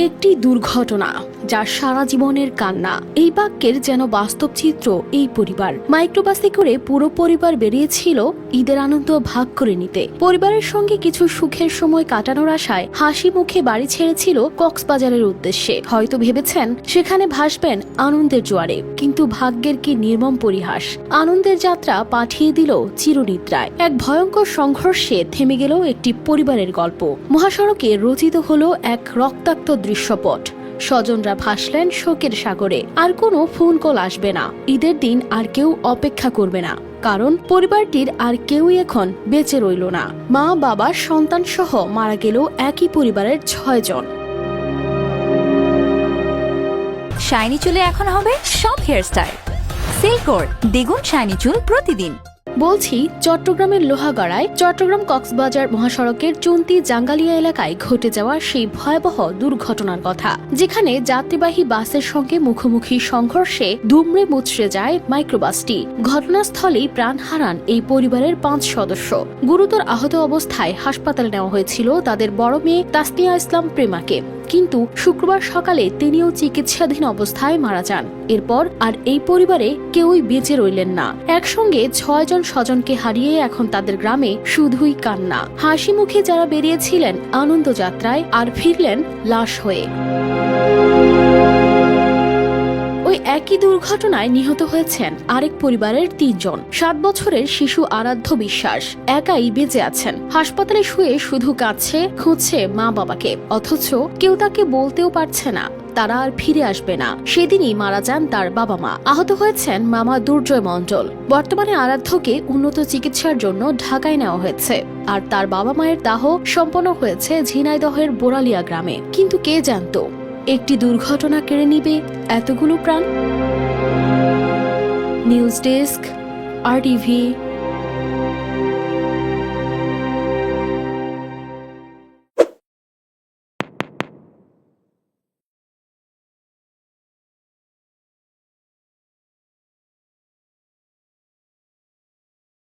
একটি দুর্ঘটনা যা সারা জীবনের কান্না। এই বাক্যের যেন বাস্তব চিত্র এই পরিবার। মাইক্রোবাসে করে পুরো পরিবার বেরিয়েছিল ঈদের আনন্দ ভাগ করে নিতে। পরিবারের সঙ্গে কিছু সুখের সময় কাটানোর আশায় হাসি মুখে বাড়ি ছেড়েছিল কক্সবাজারের উদ্দেশ্যে। হয়তো ভেবেছেন, সেখানে ভাসবেন আনন্দের জোয়ারে। কিন্তু ভাগ্যের কি নির্মম পরিহাস। আনন্দের যাত্রা পাঠিয়ে দিল চিরনিদ্রায়। এক ভয়ঙ্কর সংঘর্ষে থেমে গেল একটি পরিবারের গল্প। মহাসড়কে রচিত হলো এক রক্তাক্ত দৃশ্যপট। স্বজনরা ভাসলেন শোকের সাগরে। আর কোনো ফোন কল আসবে না। ঈদের দিন আর কেউ অপেক্ষা করবে না। কারণ পরিবারটির আর কেউই এখন বেঁচে রইল না। মা, বাবা, সন্তান সহ মারা গেল একই পরিবারের ছয় জন শাইনি চুলে এখন হবে সব হেয়ার হেয়ারস্টাইল সিল্কোর দ্বিগুণ শাইনি চুল প্রতিদিন। বলছি, চট্টগ্রামের লোহাগড়ায় চট্টগ্রাম কক্সবাজার মহাসড়কের চুন্তি জাঙ্গালিয়া এলাকায় ঘটে যাওয়া সেই ভয়াবহ দুর্ঘটনার কথা, যেখানে যাত্রীবাহী বাসের সঙ্গে মুখোমুখি সংঘর্ষে দুমড়ে মুচড়ে যায় মাইক্রোবাসটি। ঘটনাস্থলেই প্রাণ হারান এই পরিবারের পাঁচ সদস্য। গুরুতর আহত অবস্থায় হাসপাতালে নেওয়া হয়েছিল তাদের বড় মেয়ে তাসনিয়া ইসলাম প্রেমাকে। কিন্তু শুক্রবার সকালে তিনিও চিকিৎসাধীন অবস্থায় মারা যান। এরপর আর এই পরিবারে কেউই বেঁচে রইলেন না। একসঙ্গে ছয়জন স্বজনকে হারিয়ে এখন তাদের গ্রামে শুধুই কান্না। হাসি মুখে যারা বেরিয়েছিলেন আনন্দ যাত্রায় আর ফিরলেন লাশ হয়ে। ওই একই দুর্ঘটনায় নিহত হয়েছেন আরেক পরিবারের তিনজন। সাত বছরের শিশু আরাধ্য বিশ্বাস একাই বেঁচে আছেন। হাসপাতালে শুয়ে শুধু কাঁদছে, খুঁজছে মা বাবাকে। অথচ কেউ তাকে বলতেও পারছে না। তারা আর ফিরে আসবে না। সেদিনই মারা যান তার বাবা মা। আহত হয়েছেন মামা দুর্জয় মণ্ডল। বর্তমানে আরাধ্যকে উন্নত চিকিৎসার জন্য ঢাকায় নেওয়া হয়েছে। আর তার বাবা মায়ের দাহ সম্পন্ন হয়েছে ঝিনাইদহের বোরালিয়া গ্রামে। কিন্তু কে জানতো? একটি দুর্ঘটনা কেড়ে নিবে এতগুলো প্রাণ? নিউজ ডেস্ক আর টিভি